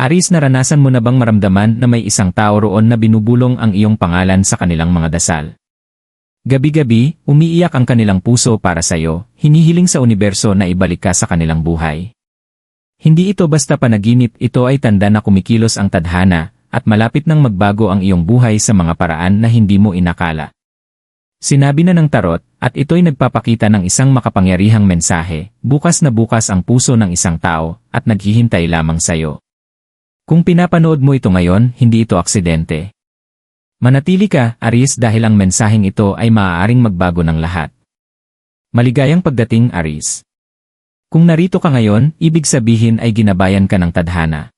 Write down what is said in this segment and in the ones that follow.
Aris naranasan mo na bang maramdaman na may isang tao roon na binubulong ang iyong pangalan sa kanilang mga dasal? Gabi-gabi, umiiyak ang kanilang puso para sa iyo, hinihiling sa universo na ibalik ka sa kanilang buhay. Hindi ito basta panaginip, ito ay tanda na kumikilos ang tadhana, at malapit nang magbago ang iyong buhay sa mga paraan na hindi mo inakala. Sinabi na ng tarot, at ito'y nagpapakita ng isang makapangyarihang mensahe, bukas na bukas ang puso ng isang tao, at naghihintay lamang sa iyo. Kung pinapanood mo ito ngayon, hindi ito aksidente. Manatili ka, Aries dahil ang mensaheng ito ay maaaring magbago ng lahat. Maligayang pagdating, Aries. Kung narito ka ngayon, ibig sabihin ay ginabayan ka ng tadhana.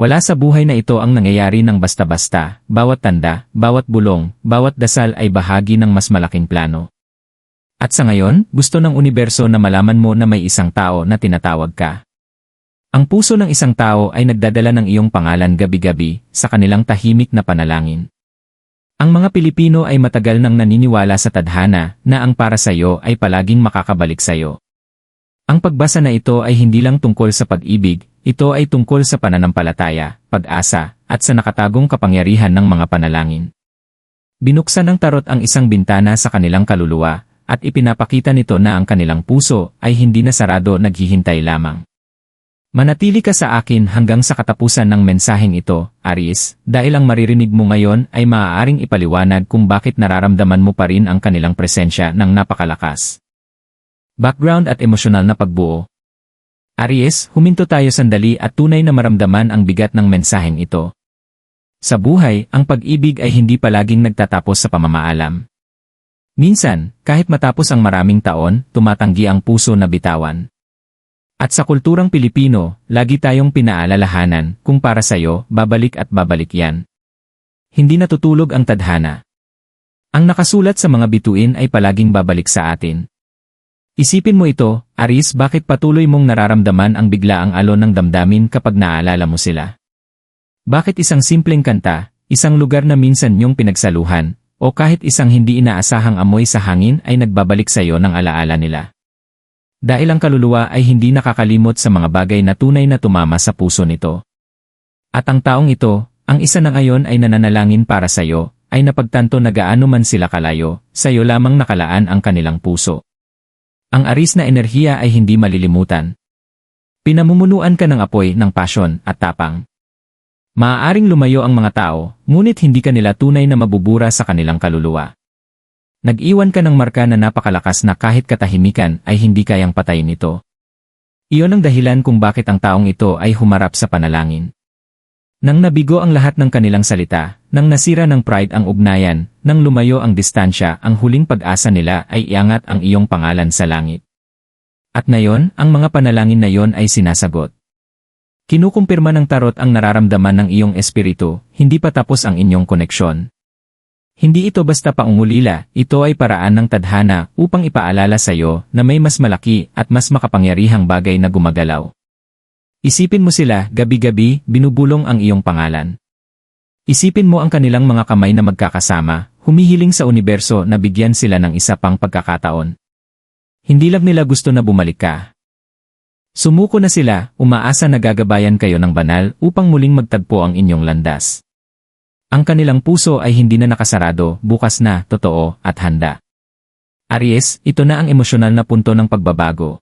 Wala sa buhay na ito ang nangyayari ng basta-basta, bawat tanda, bawat bulong, bawat dasal ay bahagi ng mas malaking plano. At sa ngayon, gusto ng universo na malaman mo na may isang tao na tinatawag ka. Ang puso ng isang tao ay nagdadala ng iyong pangalan gabi-gabi sa kanilang tahimik na panalangin. Ang mga Pilipino ay matagal nang naniniwala sa tadhana na ang para sa iyo ay palaging makakabalik sa iyo. Ang pagbasa na ito ay hindi lang tungkol sa pag-ibig, ito ay tungkol sa pananampalataya, pag-asa, at sa nakatagong kapangyarihan ng mga panalangin. Binuksan ng tarot ang isang bintana sa kanilang kaluluwa, at ipinapakita nito na ang kanilang puso ay hindi na sarado naghihintay lamang. Manatili ka sa akin hanggang sa katapusan ng mensaheng ito, Aries, dahil ang maririnig mo ngayon ay maaaring ipaliwanag kung bakit nararamdaman mo pa rin ang kanilang presensya ng napakalakas. Background at emosyonal na pagbuo Aries, huminto tayo sandali at tunay na maramdaman ang bigat ng mensaheng ito. Sa buhay, ang pag-ibig ay hindi palaging nagtatapos sa pamamaalam. Minsan, kahit matapos ang maraming taon, tumatanggi ang puso na bitawan. At sa kulturang Pilipino, lagi tayong pinaalalahanan kung para sa'yo, babalik at babalik yan. Hindi natutulog ang tadhana. Ang nakasulat sa mga bituin ay palaging babalik sa atin. Isipin mo ito, Aris bakit patuloy mong nararamdaman ang biglaang alon ng damdamin kapag naaalala mo sila? Bakit isang simpleng kanta, isang lugar na minsan niyong pinagsaluhan, o kahit isang hindi inaasahang amoy sa hangin ay nagbabalik sa iyo ng alaala nila? Dahil ang kaluluwa ay hindi nakakalimot sa mga bagay na tunay na tumama sa puso nito. At ang taong ito, ang isa na ngayon ay nananalangin para sa iyo, ay napagtanto na gaano man sila kalayo, sa iyo lamang nakalaan ang kanilang puso. Ang aris na enerhiya ay hindi malilimutan. Pinamumunuan ka ng apoy ng pasyon at tapang. Maaaring lumayo ang mga tao, ngunit hindi ka nila tunay na mabubura sa kanilang kaluluwa. Nag-iwan ka ng marka na napakalakas na kahit katahimikan ay hindi kayang patayin ito. Iyon ang dahilan kung bakit ang taong ito ay humarap sa panalangin. Nang nabigo ang lahat ng kanilang salita, nang nasira ng pride ang ugnayan, nang lumayo ang distansya, ang huling pag-asa nila ay iangat ang iyong pangalan sa langit. At ngayon, ang mga panalangin na iyon ay sinasagot. Kinukumpirma ng tarot ang nararamdaman ng iyong espiritu, hindi pa tapos ang inyong koneksyon. Hindi ito basta paungulila, ito ay paraan ng tadhana upang ipaalala sa iyo na may mas malaki at mas makapangyarihang bagay na gumagalaw. Isipin mo sila, gabi-gabi, binubulong ang iyong pangalan. Isipin mo ang kanilang mga kamay na magkakasama, humihiling sa universo na bigyan sila ng isa pang pagkakataon. Hindi lang nila gusto na bumalik ka. Sumuko na sila, umaasa na gagabayan kayo ng banal upang muling magtagpo ang inyong landas. Ang kanilang puso ay hindi na nakasarado, bukas na, totoo, at handa. Aries, ito na ang emosyonal na punto ng pagbabago.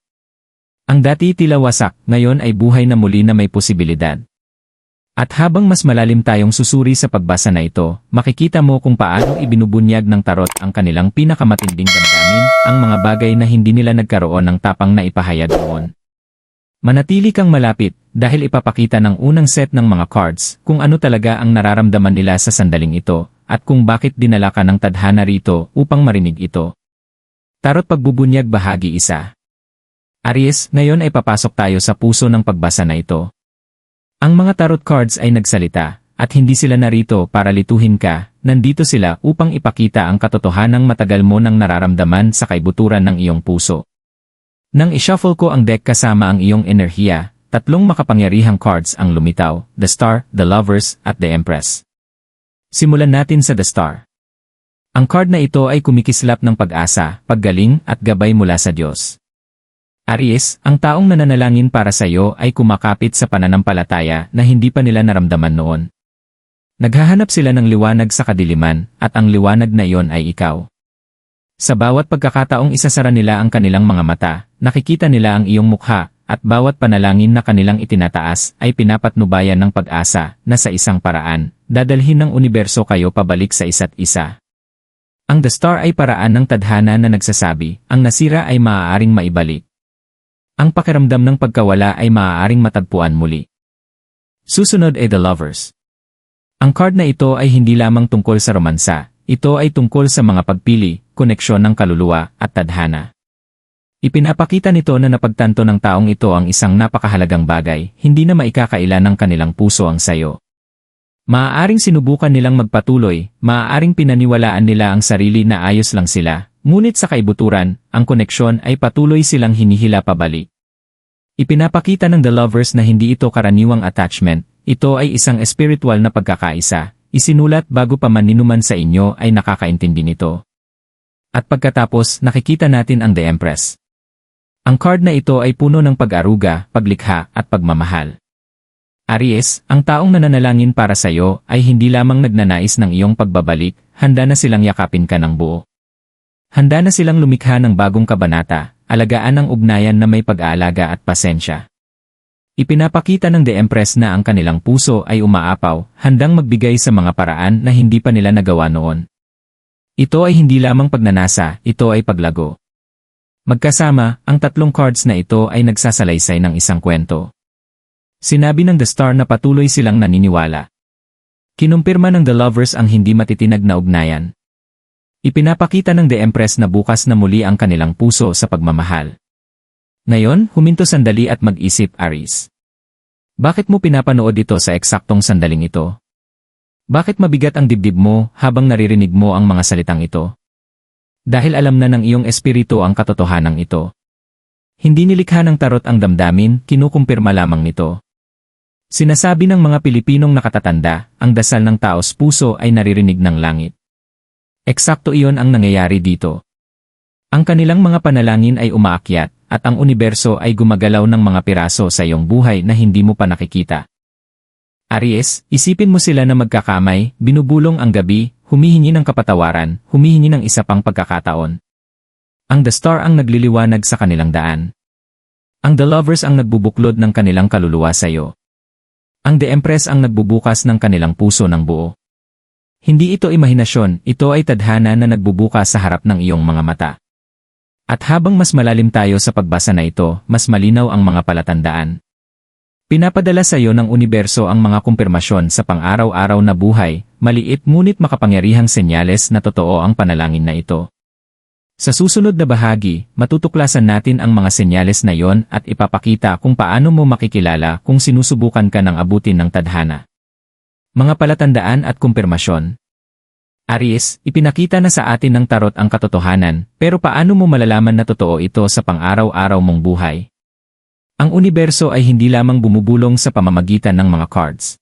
Ang dati tila wasak, ngayon ay buhay na muli na may posibilidad. At habang mas malalim tayong susuri sa pagbasa na ito, makikita mo kung paano ibinubunyag ng tarot ang kanilang pinakamatinding damdamin, ang mga bagay na hindi nila nagkaroon ng tapang na ipahayag noon. Manatili kang malapit dahil ipapakita ng unang set ng mga cards kung ano talaga ang nararamdaman nila sa sandaling ito at kung bakit dinala ka ng tadhana rito upang marinig ito. Tarot Pagbubunyag Bahagi Isa Aries, ngayon ay papasok tayo sa puso ng pagbasa na ito. Ang mga tarot cards ay nagsalita at hindi sila narito para lituhin ka, nandito sila upang ipakita ang katotohanang matagal mo nang nararamdaman sa kaibuturan ng iyong puso. Nang ishuffle ko ang deck kasama ang iyong enerhiya, tatlong makapangyarihang cards ang lumitaw, The Star, The Lovers, at The Empress. Simulan natin sa The Star. Ang card na ito ay kumikislap ng pag-asa, paggaling, at gabay mula sa Diyos. Aries, ang taong nananalangin para sa iyo ay kumakapit sa pananampalataya na hindi pa nila naramdaman noon. Naghahanap sila ng liwanag sa kadiliman, at ang liwanag na iyon ay ikaw. Sa bawat pagkakataong isasara nila ang kanilang mga mata, nakikita nila ang iyong mukha, at bawat panalangin na kanilang itinataas ay pinapatnubayan ng pag-asa na sa isang paraan, dadalhin ng universo kayo pabalik sa isa't isa. Ang The Star ay paraan ng tadhana na nagsasabi, ang nasira ay maaaring maibalik. Ang pakiramdam ng pagkawala ay maaaring matagpuan muli. Susunod ay The Lovers. Ang card na ito ay hindi lamang tungkol sa romansa, ito ay tungkol sa mga pagpili, koneksyon ng kaluluwa, at tadhana. Ipinapakita nito na napagtanto ng taong ito ang isang napakahalagang bagay, hindi na maikakaila ng kanilang puso ang sayo. Maaaring sinubukan nilang magpatuloy, maaaring pinaniwalaan nila ang sarili na ayos lang sila, ngunit sa kaibuturan, ang koneksyon ay patuloy silang hinihila pabalik. Ipinapakita ng The Lovers na hindi ito karaniwang attachment, ito ay isang espiritual na pagkakaisa, isinulat bago pa maninuman sa inyo ay nakakaintindi nito. At pagkatapos, nakikita natin ang The Empress. Ang card na ito ay puno ng pag-aruga, paglikha, at pagmamahal. Aries, ang taong nananalangin para sa iyo ay hindi lamang nagnanais ng iyong pagbabalik, handa na silang yakapin ka ng buo. Handa na silang lumikha ng bagong kabanata, alagaan ang ugnayan na may pag-aalaga at pasensya. Ipinapakita ng The Empress na ang kanilang puso ay umaapaw, handang magbigay sa mga paraan na hindi pa nila nagawa noon. Ito ay hindi lamang pagnanasa, ito ay paglago. Magkasama, ang tatlong cards na ito ay nagsasalaysay ng isang kwento. Sinabi ng The Star na patuloy silang naniniwala. Kinumpirma ng The Lovers ang hindi matitinag na ugnayan. Ipinapakita ng The Empress na bukas na muli ang kanilang puso sa pagmamahal. Ngayon, huminto sandali at mag-isip, Aries. Bakit mo pinapanood ito sa eksaktong sandaling ito? Bakit mabigat ang dibdib mo habang naririnig mo ang mga salitang ito? Dahil alam na ng iyong espiritu ang katotohanan ito. Hindi nilikha ng tarot ang damdamin, kinukumpirma lamang nito. Sinasabi ng mga Pilipinong nakatatanda, ang dasal ng taos puso ay naririnig ng langit. Eksakto iyon ang nangyayari dito. Ang kanilang mga panalangin ay umaakyat, at ang universo ay gumagalaw ng mga piraso sa iyong buhay na hindi mo pa nakikita. Aries, isipin mo sila na magkakamay, binubulong ang gabi, humihingi ng kapatawaran, humihingi ng isa pang pagkakataon. Ang The Star ang nagliliwanag sa kanilang daan. Ang The Lovers ang nagbubuklod ng kanilang kaluluwa sa iyo. Ang The Empress ang nagbubukas ng kanilang puso ng buo. Hindi ito imahinasyon, ito ay tadhana na nagbubukas sa harap ng iyong mga mata. At habang mas malalim tayo sa pagbasa na ito, mas malinaw ang mga palatandaan. Pinapadala sa iyo ng universo ang mga kumpirmasyon sa pang-araw-araw na buhay, maliit ngunit makapangyarihang senyales na totoo ang panalangin na ito. Sa susunod na bahagi, matutuklasan natin ang mga senyales na yon at ipapakita kung paano mo makikilala kung sinusubukan ka ng abutin ng tadhana. Mga palatandaan at kumpirmasyon. Aries, ipinakita na sa atin ng tarot ang katotohanan, pero paano mo malalaman na totoo ito sa pang-araw-araw mong buhay? Ang universo ay hindi lamang bumubulong sa pamamagitan ng mga cards.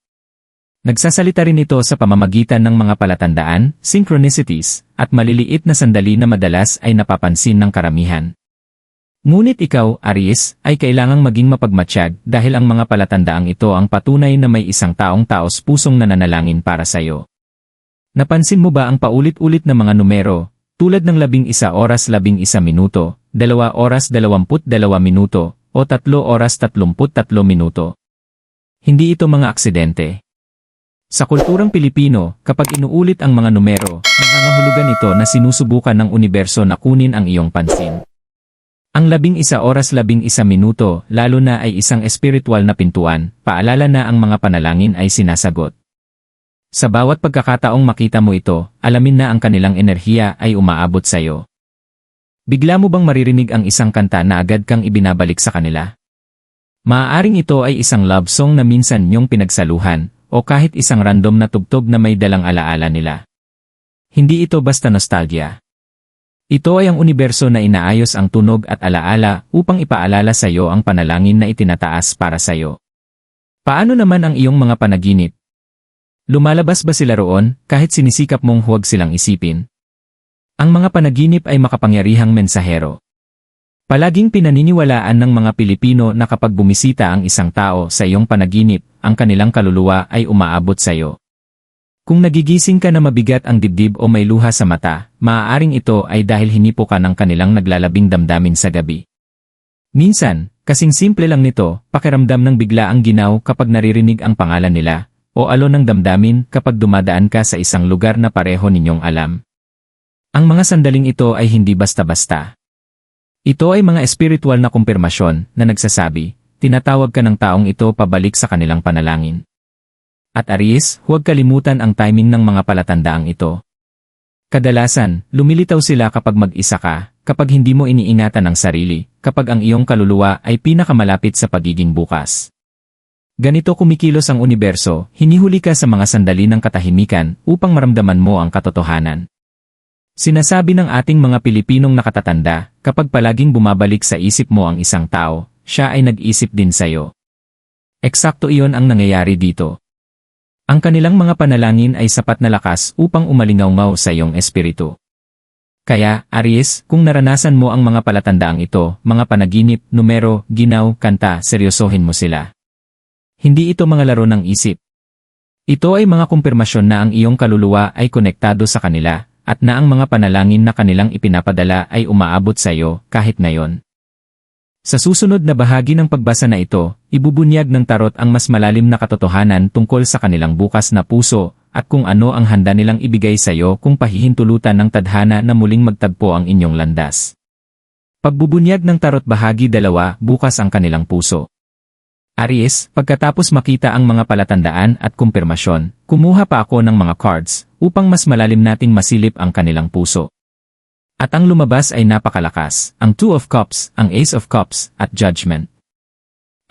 Nagsasalita rin ito sa pamamagitan ng mga palatandaan, synchronicities, at maliliit na sandali na madalas ay napapansin ng karamihan. Ngunit ikaw, Aries, ay kailangang maging mapagmatsyag dahil ang mga palatandaang ito ang patunay na may isang taong taos pusong nananalangin para sa iyo. Napansin mo ba ang paulit-ulit na mga numero, tulad ng labing isa oras labing isa minuto, dalawa oras dalawamput dalawa minuto, o tatlo oras tatlumput tatlo minuto? Hindi ito mga aksidente. Sa kulturang Pilipino, kapag inuulit ang mga numero, nangangahulugan ito na sinusubukan ng universo na kunin ang iyong pansin. Ang labing isa oras labing isa minuto, lalo na ay isang espiritual na pintuan, paalala na ang mga panalangin ay sinasagot. Sa bawat pagkakataong makita mo ito, alamin na ang kanilang enerhiya ay umaabot sa iyo. Bigla mo bang maririnig ang isang kanta na agad kang ibinabalik sa kanila? Maaaring ito ay isang love song na minsan niyong pinagsaluhan, o kahit isang random na tugtog na may dalang alaala nila. Hindi ito basta nostalgia. Ito ay ang universo na inaayos ang tunog at alaala upang ipaalala sa iyo ang panalangin na itinataas para sa iyo. Paano naman ang iyong mga panaginip? Lumalabas ba sila roon kahit sinisikap mong huwag silang isipin? Ang mga panaginip ay makapangyarihang mensahero. Palaging pinaniniwalaan ng mga Pilipino na kapag bumisita ang isang tao sa iyong panaginip, ang kanilang kaluluwa ay umaabot sa iyo. Kung nagigising ka na mabigat ang dibdib o may luha sa mata, maaaring ito ay dahil hinipo ka ng kanilang naglalabing damdamin sa gabi. Minsan, kasing simple lang nito, pakiramdam ng bigla ang ginaw kapag naririnig ang pangalan nila, o alon ng damdamin kapag dumadaan ka sa isang lugar na pareho ninyong alam. Ang mga sandaling ito ay hindi basta-basta. Ito ay mga espiritual na kumpirmasyon na nagsasabi, tinatawag ka ng taong ito pabalik sa kanilang panalangin. At Aries, huwag kalimutan ang timing ng mga palatandaang ito. Kadalasan, lumilitaw sila kapag mag-isa ka, kapag hindi mo iniingatan ang sarili, kapag ang iyong kaluluwa ay pinakamalapit sa pagiging bukas. Ganito kumikilos ang universo, hinihuli ka sa mga sandali ng katahimikan upang maramdaman mo ang katotohanan. Sinasabi ng ating mga Pilipinong nakatatanda, kapag palaging bumabalik sa isip mo ang isang tao, siya ay nag-isip din sa'yo. Eksakto iyon ang nangyayari dito. Ang kanilang mga panalangin ay sapat na lakas upang umalingaw sa iyong espiritu. Kaya, Aries, kung naranasan mo ang mga palatandaang ito, mga panaginip, numero, ginaw, kanta, seryosohin mo sila. Hindi ito mga laro ng isip. Ito ay mga kumpirmasyon na ang iyong kaluluwa ay konektado sa kanila, at na ang mga panalangin na kanilang ipinapadala ay umaabot sa iyo kahit ngayon. Sa susunod na bahagi ng pagbasa na ito, ibubunyag ng tarot ang mas malalim na katotohanan tungkol sa kanilang bukas na puso at kung ano ang handa nilang ibigay sa iyo kung pahihintulutan ng tadhana na muling magtagpo ang inyong landas. Pagbubunyag ng tarot bahagi dalawa, bukas ang kanilang puso. Aries, pagkatapos makita ang mga palatandaan at kumpirmasyon, kumuha pa ako ng mga cards upang mas malalim nating masilip ang kanilang puso. At ang lumabas ay napakalakas, ang Two of Cups, ang Ace of Cups, at Judgment.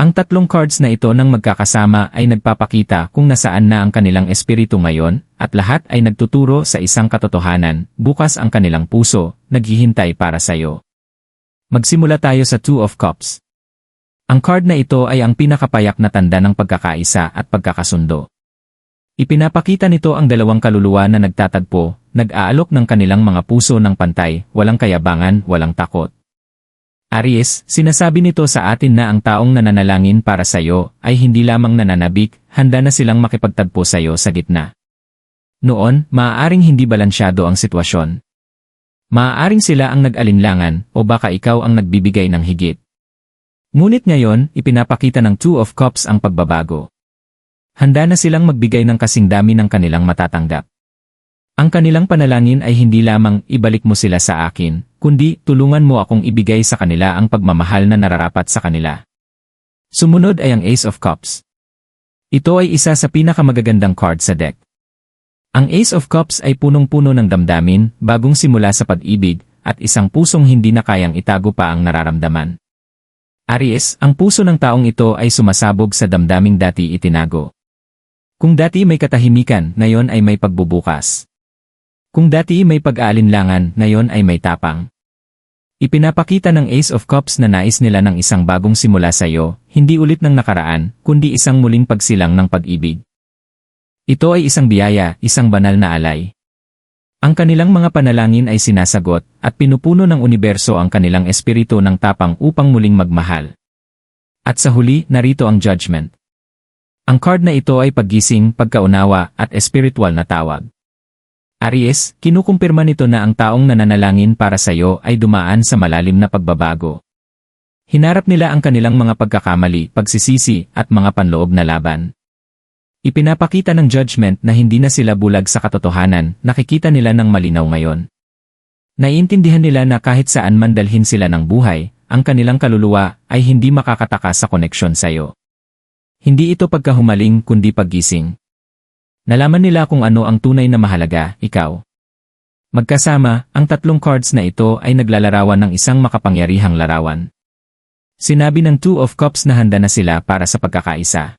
Ang tatlong cards na ito nang magkakasama ay nagpapakita kung nasaan na ang kanilang espiritu ngayon, at lahat ay nagtuturo sa isang katotohanan, bukas ang kanilang puso, naghihintay para sa iyo. Magsimula tayo sa Two of Cups. Ang card na ito ay ang pinakapayak na tanda ng pagkakaisa at pagkakasundo. Ipinapakita nito ang dalawang kaluluwa na nagtatagpo, nag-aalok ng kanilang mga puso ng pantay, walang kayabangan, walang takot. Aries, sinasabi nito sa atin na ang taong nananalangin para sa iyo ay hindi lamang nananabik, handa na silang makipagtagpo sa iyo sa gitna. Noon, maaaring hindi balansyado ang sitwasyon. Maaaring sila ang nag-alinlangan o baka ikaw ang nagbibigay ng higit. Ngunit ngayon, ipinapakita ng Two of Cups ang pagbabago. Handa na silang magbigay ng kasing dami ng kanilang matatanggap. Ang kanilang panalangin ay hindi lamang ibalik mo sila sa akin, kundi tulungan mo akong ibigay sa kanila ang pagmamahal na nararapat sa kanila. Sumunod ay ang Ace of Cups. Ito ay isa sa pinakamagagandang card sa deck. Ang Ace of Cups ay punong-puno ng damdamin, bagong simula sa pag-ibig, at isang pusong hindi na kayang itago pa ang nararamdaman. Aries, ang puso ng taong ito ay sumasabog sa damdaming dati itinago. Kung dati may katahimikan, ngayon ay may pagbubukas. Kung dati may pag-aalinlangan, ngayon ay may tapang. Ipinapakita ng Ace of Cups na nais nila ng isang bagong simula sa iyo, hindi ulit ng nakaraan, kundi isang muling pagsilang ng pag-ibig. Ito ay isang biyaya, isang banal na alay. Ang kanilang mga panalangin ay sinasagot, at pinupuno ng universo ang kanilang espiritu ng tapang upang muling magmahal. At sa huli, narito ang judgment. Ang card na ito ay paggising, pagkaunawa, at espiritual na tawag. Aries, kinukumpirma nito na ang taong nananalangin para sa iyo ay dumaan sa malalim na pagbabago. Hinarap nila ang kanilang mga pagkakamali, pagsisisi, at mga panloob na laban. Ipinapakita ng judgment na hindi na sila bulag sa katotohanan, nakikita nila ng malinaw ngayon. Naiintindihan nila na kahit saan man dalhin sila ng buhay, ang kanilang kaluluwa ay hindi makakataka sa koneksyon sa iyo. Hindi ito pagkahumaling kundi paggising. Nalaman nila kung ano ang tunay na mahalaga, ikaw. Magkasama, ang tatlong cards na ito ay naglalarawan ng isang makapangyarihang larawan. Sinabi ng Two of Cups na handa na sila para sa pagkakaisa.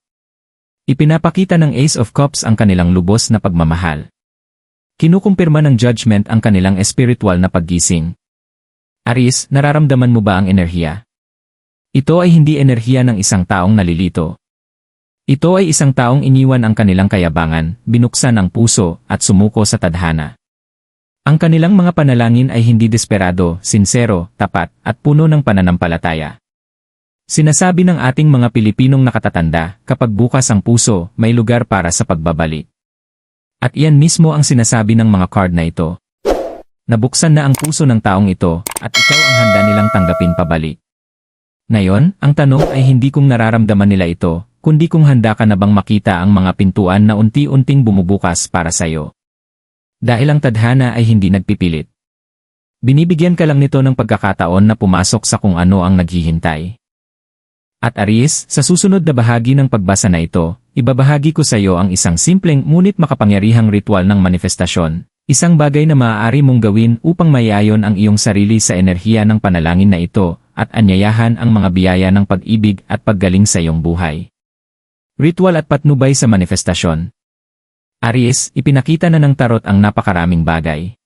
Ipinapakita ng Ace of Cups ang kanilang lubos na pagmamahal. Kinukumpirma ng Judgment ang kanilang espiritual na paggising. Aris, nararamdaman mo ba ang enerhiya? Ito ay hindi enerhiya ng isang taong nalilito, ito ay isang taong iniwan ang kanilang kayabangan, binuksan ang puso, at sumuko sa tadhana. Ang kanilang mga panalangin ay hindi desperado, sinsero, tapat, at puno ng pananampalataya. Sinasabi ng ating mga Pilipinong nakatatanda, kapag bukas ang puso, may lugar para sa pagbabalik. At iyan mismo ang sinasabi ng mga card na ito. Nabuksan na ang puso ng taong ito, at ikaw ang handa nilang tanggapin pabalik. Ngayon, ang tanong ay hindi kung nararamdaman nila ito, kundi kung handa ka na bang makita ang mga pintuan na unti-unting bumubukas para sa'yo. Dahil ang tadhana ay hindi nagpipilit. Binibigyan ka lang nito ng pagkakataon na pumasok sa kung ano ang naghihintay. At Aries, sa susunod na bahagi ng pagbasa na ito, ibabahagi ko sa iyo ang isang simpleng ngunit makapangyarihang ritual ng manifestasyon, isang bagay na maaari mong gawin upang mayayon ang iyong sarili sa enerhiya ng panalangin na ito at anyayahan ang mga biyaya ng pag-ibig at paggaling sa iyong buhay. Ritual at patnubay sa manifestasyon. Aries, ipinakita na ng tarot ang napakaraming bagay.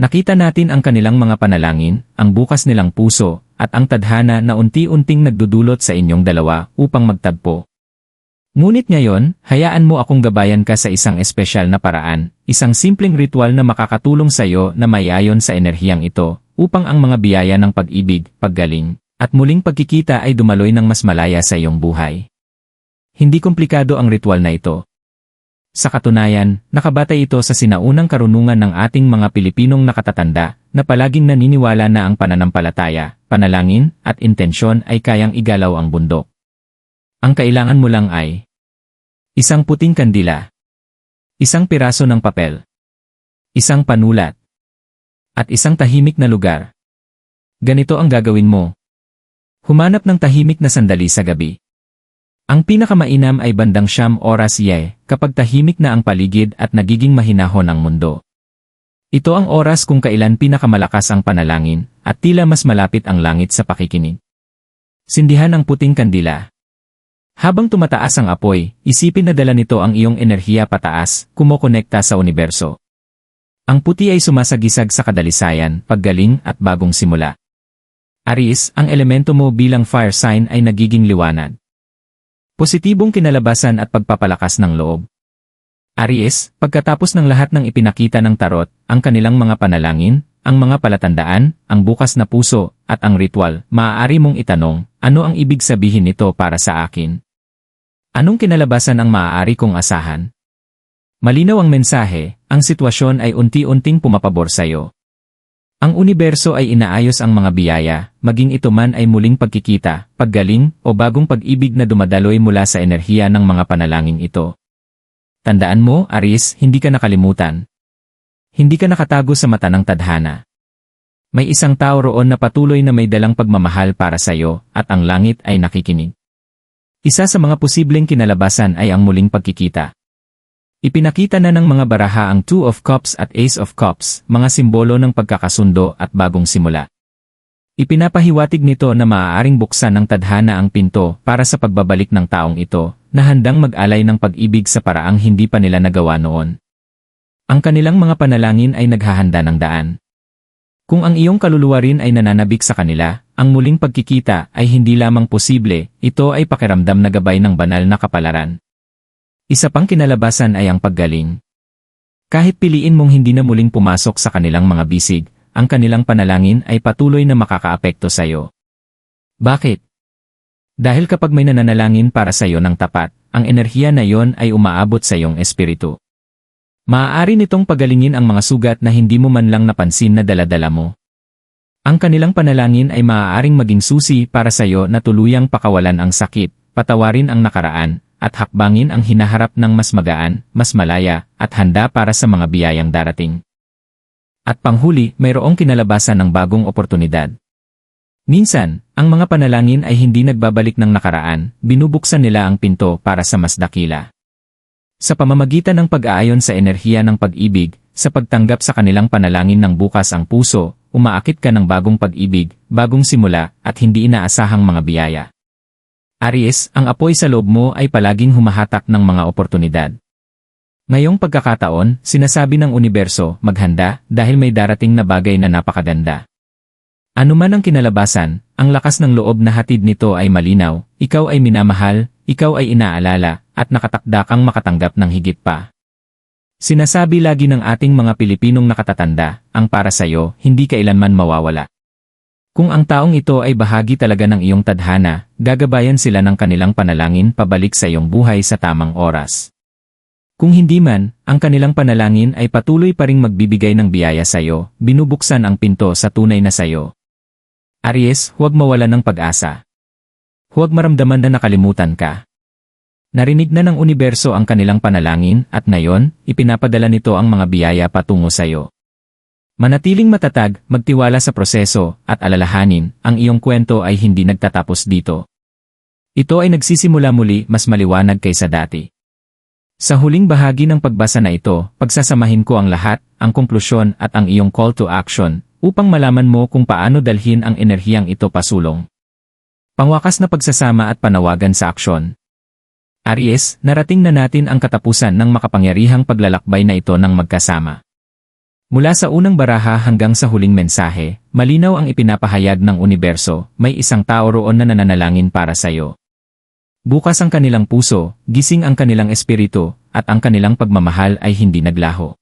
Nakita natin ang kanilang mga panalangin, ang bukas nilang puso, at ang tadhana na unti-unting nagdudulot sa inyong dalawa upang magtagpo. Ngunit ngayon, hayaan mo akong gabayan ka sa isang espesyal na paraan, isang simpleng ritual na makakatulong sa iyo na mayayon sa enerhiyang ito, upang ang mga biyaya ng pag-ibig, paggaling, at muling pagkikita ay dumaloy ng mas malaya sa iyong buhay. Hindi komplikado ang ritual na ito, sa katunayan, nakabatay ito sa sinaunang karunungan ng ating mga Pilipinong nakatatanda na palaging naniniwala na ang pananampalataya, panalangin, at intensyon ay kayang igalaw ang bundok. Ang kailangan mo lang ay isang puting kandila, isang piraso ng papel, isang panulat, at isang tahimik na lugar. Ganito ang gagawin mo. Humanap ng tahimik na sandali sa gabi. Ang pinakamainam ay bandang siyam oras ye, kapag tahimik na ang paligid at nagiging mahinahon ang mundo. Ito ang oras kung kailan pinakamalakas ang panalangin, at tila mas malapit ang langit sa pakikinig. Sindihan ang puting kandila. Habang tumataas ang apoy, isipin na dala nito ang iyong enerhiya pataas, kumokonekta sa universo. Ang puti ay sumasagisag sa kadalisayan, paggaling at bagong simula. Aris, ang elemento mo bilang fire sign ay nagiging liwanag. Positibong kinalabasan at pagpapalakas ng loob. Aries, pagkatapos ng lahat ng ipinakita ng tarot, ang kanilang mga panalangin, ang mga palatandaan, ang bukas na puso, at ang ritual, maaari mong itanong, ano ang ibig sabihin nito para sa akin? Anong kinalabasan ang maaari kong asahan? Malinaw ang mensahe, ang sitwasyon ay unti-unting pumapabor sa iyo. Ang universo ay inaayos ang mga biyaya, maging ito man ay muling pagkikita, paggaling, o bagong pag-ibig na dumadaloy mula sa enerhiya ng mga panalangin ito. Tandaan mo, Aris, hindi ka nakalimutan. Hindi ka nakatago sa mata ng tadhana. May isang tao roon na patuloy na may dalang pagmamahal para sa iyo, at ang langit ay nakikinig. Isa sa mga posibleng kinalabasan ay ang muling pagkikita. Ipinakita na ng mga baraha ang Two of Cups at Ace of Cups, mga simbolo ng pagkakasundo at bagong simula. Ipinapahiwatig nito na maaaring buksan ng tadhana ang pinto para sa pagbabalik ng taong ito, na handang mag-alay ng pag-ibig sa paraang hindi pa nila nagawa noon. Ang kanilang mga panalangin ay naghahanda ng daan. Kung ang iyong kaluluwa rin ay nananabik sa kanila, ang muling pagkikita ay hindi lamang posible, ito ay pakiramdam na gabay ng banal na kapalaran. Isa pang kinalabasan ay ang paggaling. Kahit piliin mong hindi na muling pumasok sa kanilang mga bisig, ang kanilang panalangin ay patuloy na makakaapekto sa iyo. Bakit? Dahil kapag may nananalangin para sa iyo ng tapat, ang enerhiya na iyon ay umaabot sa iyong espiritu. Maaari nitong pagalingin ang mga sugat na hindi mo man lang napansin na daladala mo. Ang kanilang panalangin ay maaaring maging susi para sa iyo na tuluyang pakawalan ang sakit, patawarin ang nakaraan, at hakbangin ang hinaharap ng mas magaan, mas malaya, at handa para sa mga biyayang darating. At panghuli, mayroong kinalabasan ng bagong oportunidad. Minsan, ang mga panalangin ay hindi nagbabalik ng nakaraan, binubuksan nila ang pinto para sa mas dakila. Sa pamamagitan ng pag-aayon sa enerhiya ng pag-ibig, sa pagtanggap sa kanilang panalangin ng bukas ang puso, umaakit ka ng bagong pag-ibig, bagong simula, at hindi inaasahang mga biyaya. Aries, ang apoy sa loob mo ay palaging humahatak ng mga oportunidad. Ngayong pagkakataon, sinasabi ng universo, maghanda, dahil may darating na bagay na napakaganda. Ano man ang kinalabasan, ang lakas ng loob na hatid nito ay malinaw, ikaw ay minamahal, ikaw ay inaalala, at nakatakda kang makatanggap ng higit pa. Sinasabi lagi ng ating mga Pilipinong nakatatanda, ang para sa'yo, hindi kailanman mawawala. Kung ang taong ito ay bahagi talaga ng iyong tadhana, gagabayan sila ng kanilang panalangin pabalik sa iyong buhay sa tamang oras. Kung hindi man, ang kanilang panalangin ay patuloy pa ring magbibigay ng biyaya sa iyo, binubuksan ang pinto sa tunay na sayo. Aries, huwag mawala ng pag-asa. Huwag maramdaman na nakalimutan ka. Narinig na ng universo ang kanilang panalangin at ngayon, ipinapadala nito ang mga biyaya patungo sa iyo. Manatiling matatag, magtiwala sa proseso, at alalahanin, ang iyong kwento ay hindi nagtatapos dito. Ito ay nagsisimula muli mas maliwanag kaysa dati. Sa huling bahagi ng pagbasa na ito, pagsasamahin ko ang lahat, ang konklusyon at ang iyong call to action, upang malaman mo kung paano dalhin ang enerhiyang ito pasulong. Pangwakas na pagsasama at panawagan sa aksyon. Aries, narating na natin ang katapusan ng makapangyarihang paglalakbay na ito ng magkasama. Mula sa unang baraha hanggang sa huling mensahe, malinaw ang ipinapahayag ng universo, may isang tao roon na nananalangin para sa iyo. Bukas ang kanilang puso, gising ang kanilang espiritu, at ang kanilang pagmamahal ay hindi naglaho.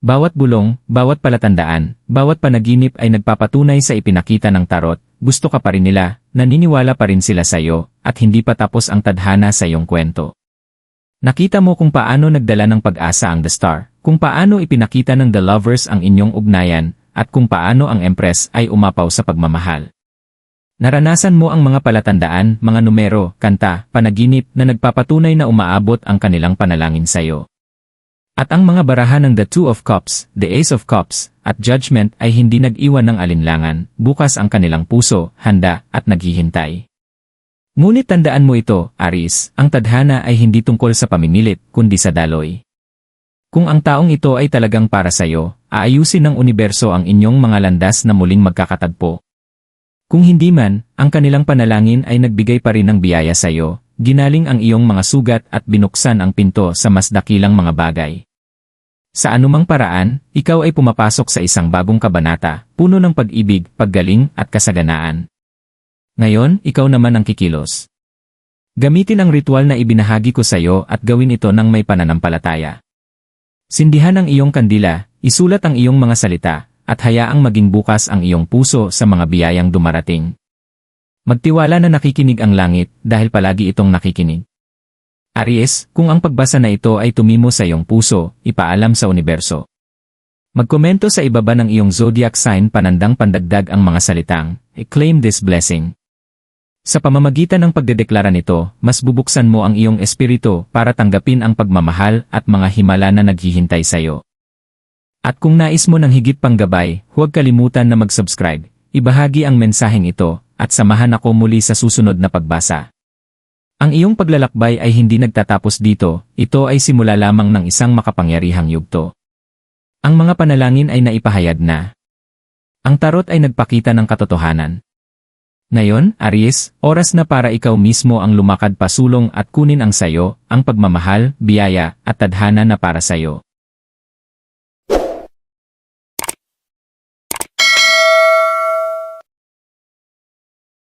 Bawat bulong, bawat palatandaan, bawat panaginip ay nagpapatunay sa ipinakita ng tarot, gusto ka pa rin nila, naniniwala pa rin sila sa iyo, at hindi pa tapos ang tadhana sa iyong kwento. Nakita mo kung paano nagdala ng pag-asa ang The Star, kung paano ipinakita ng The Lovers ang inyong ugnayan, at kung paano ang Empress ay umapaw sa pagmamahal. Naranasan mo ang mga palatandaan, mga numero, kanta, panaginip na nagpapatunay na umaabot ang kanilang panalangin sa iyo. At ang mga barahan ng The Two of Cups, The Ace of Cups, at Judgment ay hindi nag-iwan ng alinlangan, bukas ang kanilang puso, handa, at naghihintay. Ngunit tandaan mo ito, Aris, ang tadhana ay hindi tungkol sa pamimilit, kundi sa daloy. Kung ang taong ito ay talagang para sa iyo, aayusin ng universo ang inyong mga landas na muling magkakatagpo. Kung hindi man, ang kanilang panalangin ay nagbigay pa rin ng biyaya sa iyo, ginaling ang iyong mga sugat at binuksan ang pinto sa mas dakilang mga bagay. Sa anumang paraan, ikaw ay pumapasok sa isang bagong kabanata, puno ng pag-ibig, paggaling, at kasaganaan. Ngayon, ikaw naman ang kikilos. Gamitin ang ritual na ibinahagi ko sa iyo at gawin ito ng may pananampalataya. Sindihan ang iyong kandila, isulat ang iyong mga salita, at hayaang maging bukas ang iyong puso sa mga biyayang dumarating. Magtiwala na nakikinig ang langit dahil palagi itong nakikinig. Aries, kung ang pagbasa na ito ay tumimo sa iyong puso, ipaalam sa universo. Magkomento sa ibaba ng iyong zodiac sign panandang pandagdag ang mga salitang, I-claim this blessing. Sa pamamagitan ng pagdedeklara nito, mas bubuksan mo ang iyong espiritu para tanggapin ang pagmamahal at mga himala na naghihintay sa iyo. At kung nais mo ng higit pang gabay, huwag kalimutan na mag-subscribe, ibahagi ang mensaheng ito, at samahan ako muli sa susunod na pagbasa. Ang iyong paglalakbay ay hindi nagtatapos dito, ito ay simula lamang ng isang makapangyarihang yugto. Ang mga panalangin ay naipahayag na. Ang tarot ay nagpakita ng katotohanan. Ngayon, Aries, oras na para ikaw mismo ang lumakad pasulong at kunin ang sayo, ang pagmamahal, biyaya, at tadhana na para sayo.